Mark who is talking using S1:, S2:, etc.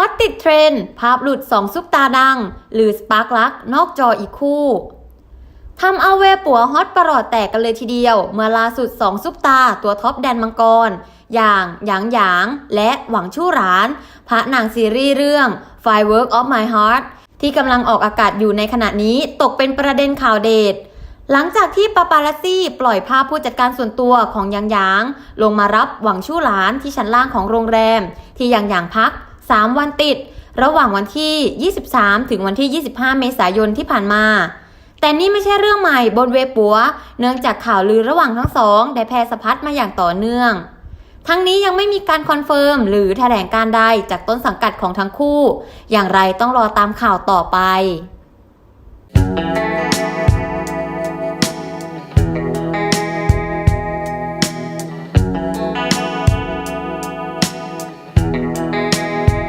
S1: อตติดเทรนด์ภาพหลุดสองซุปตาดัง หรือสปาร์คลักนอกจออีกคู่ทำเอาเวปัวฮอตประหลอดแตกกันเลยทีเดียว เมื่อล่าสุดสองซุปตาตัวท็อปแดนมังกร อย่างหยางหยางและหวังชู่หราน พระนางซีรีส์เรื่อง Firework of My Heart ที่กำลังออกอากาศอยู่ในขณะนี้ตกเป็นประเด็นข่าวเดทหลังจากที่ปาปาลัสซี่ปล่อยภาพผู้จัดการส่วนตัวของหยางหยาง ลงมารับหวังชู่หลานที่ชั้นล่างของโรงแรม ที่หยางหยางพัก 3 วันติด ระหว่างวันที่ 23 ถึงวันที่ 25 เมษายนที่ผ่านมา แต่นี่ไม่ใช่เรื่องใหม่บนเวปัว เนื่องจากข่าวลือระหว่างทั้งสองได้แพร่สะพัดมาอย่างต่อเนื่อง ทั้งนี้ยังไม่มีการคอนเฟิร์มหรือแถลงการใดจากต้นสังกัดของทั้งคู่ อย่างไรต้องรอตามข่าวต่อไป